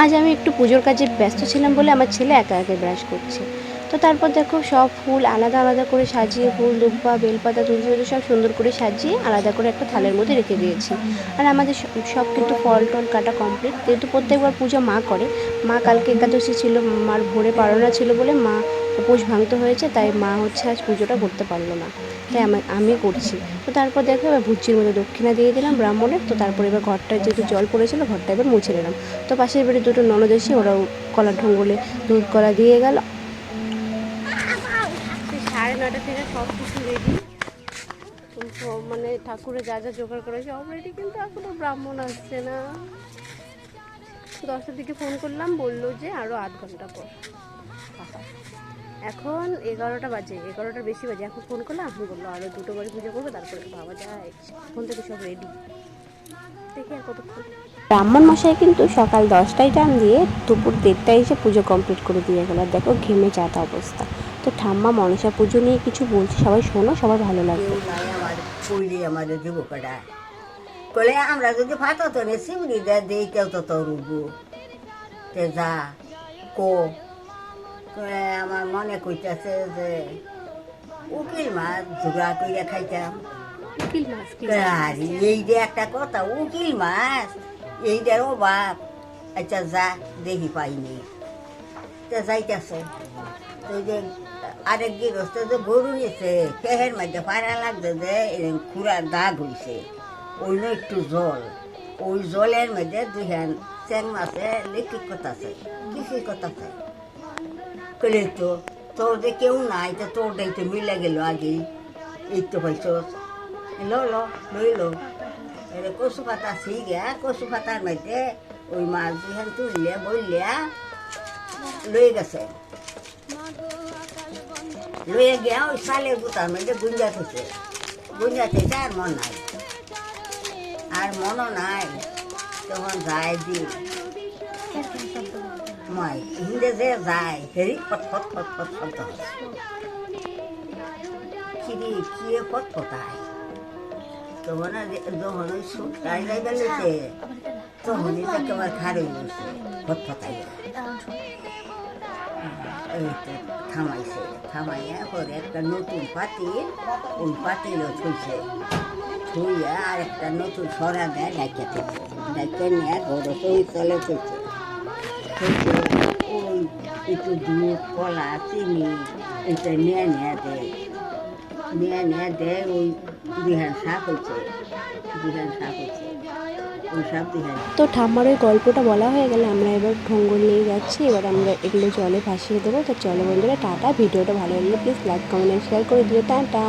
আজ আমি একটু পুজোর কাজে ব্যস্ত ছিলাম বলে আমার ছেলে একা একা ব্রাশ করছে। তো তারপর দেখো সব ফুল আলাদা আলাদা করে সাজিয়ে, ফুল দুব্বা বেলপাতা তুলসী পাতা সব সুন্দর করে সাজিয়ে আলাদা করে একটা থালের মধ্যে রেখে দিয়েছি। আর আমাদের সব- কিন্তু ফল টল কাটা কমপ্লিট যেহেতু প্রত্যেকবার পুজো মা করে, মা কালকে একাদশী ছিল, মার ভোরে পারনা ছিল বলে মা উপোস ভাঙতে হয়েছে, তাই মা হচ্ছে আজ পুজোটা করতে পারল না। তাই আমি করছি। তো তারপর দেখো এবার ভুচির মধ্যে দক্ষিণা দিয়ে দিলাম ব্রাহ্মণের, তো তারপর এবার ঘরটায় যেহেতু জল পড়েছিল, ঘরটা এবার মুছে নিলাম। তো পাশের বাড়ি দুটো ননদ এসে ওরাও কলার ঢঙ্গলে দুধ কলা দিয়ে গেল। সাড়ে নটা থেকে সব কিছু রেডি মানে ঠাকুরের যা যা জোগাড় করে সব রেডি কিন্তু এখনও ব্রাহ্মণ আসছে না। দশটার দিকে ফোন করলাম, বলল যে আরও আধ ঘণ্টা পর। এখন এগারোটা বাজে, এগারোটার বেশি বাজে। এখন ফোন করলাম আপনি বলল আরও দুটো বাড়ি পুজো করব, তারপরে বাবা যায় ফোন থেকে সব রেডি দেখি আর কতক্ষণ। ব্রাহ্মণ মশাই কিন্তু সকাল দশটায় টাইম দিয়ে দুপুর দেড়টায় এসে পুজো কমপ্লিট করে দিয়ে গেল। দেখো ঘেমে যাতা অবস্থা। তো ঠাম্মা মনসা পুজো নিয়ে কিছু বলছে সবাই শোনো সবার ভালো লাগবে। আমাদের যুবকরা। কলে আমরা যদি ফাটো তো নে সিমড়ি দে দেই কেউ তো তোর উঠবো তে যা কো। আমার মনে কইতাছে যে উকিল মাছ ঝুগা কইরা খাইতাম। উকিল মাছ আরে এই যে একটা কথা উকিল মাছ এইটার অভাব আচ্ছা যা দেখি পাইনি। তা যাইতেছে। এই যে আরেক গৃহস্থ যে গরু নিয়েছে ফেহের মধ্যে পায়রা লাগছে যে খুঁড়ার দাগ হইছে ওই নয় একটু জল। ওই জলের মধ্যে দুইখান চেং মাছে লিখি কথাছে কিছু কথাছে কইলে তো তোর যে কেউ নাই, তো তোর তো মিলে গেল আগে এই তো পাইছ লো লই লো। এরে কচু পাতা ছিগা কচু পাতার মধ্যে ওই মাছ দুইখান তুললে বললিয়া লয়ে গেছে। লয়ে গিয়া ওই সালের গুতার মধ্যে গুঞ্জা থেছে গুঞ্জা থেকে আর মন নাই। আর মনও নাই। তখন যায় দি মই হিন্দে যে যায়, হেরি ফট ফট ফট ফট কিরে, কিয়ে ফট ফটায়? তখন যখন ওই সুটটাই যাই গেলেছে তখনই তো তোমার খারে ফট ফটাই তো থামাইছে। থামাইয়া পরে একটা নতুন পাতিল ওই পাতিলও থুইছে। থুইয়া আর একটা নতুন সরা দেয়, ডাইকে থুইছে নিয়ে ঘরে সই চলে থুইছে থুইছে ওই দুধ, কলা, চিনি এটা নিয়ে নিয়ে দেয়। নিয়ে নিয়ে দেয় ওই বিহান শাক হয়েছে। বিহান শাক হয়েছে। ওই তো ঠাম্মার ওই গল্পটা বলা হয়ে গেলে আমরা এবার ঢঙ্গল নিয়ে যাচ্ছি। এবার আমরা এগুলো জলে ভাসিয়ে দেবো। তো চলো বন্ধুরা, টাটা। ভিডিওটা ভালো লাগলে প্লিজ লাইক কমেন্ট শেয়ার করে দিও। টাটা।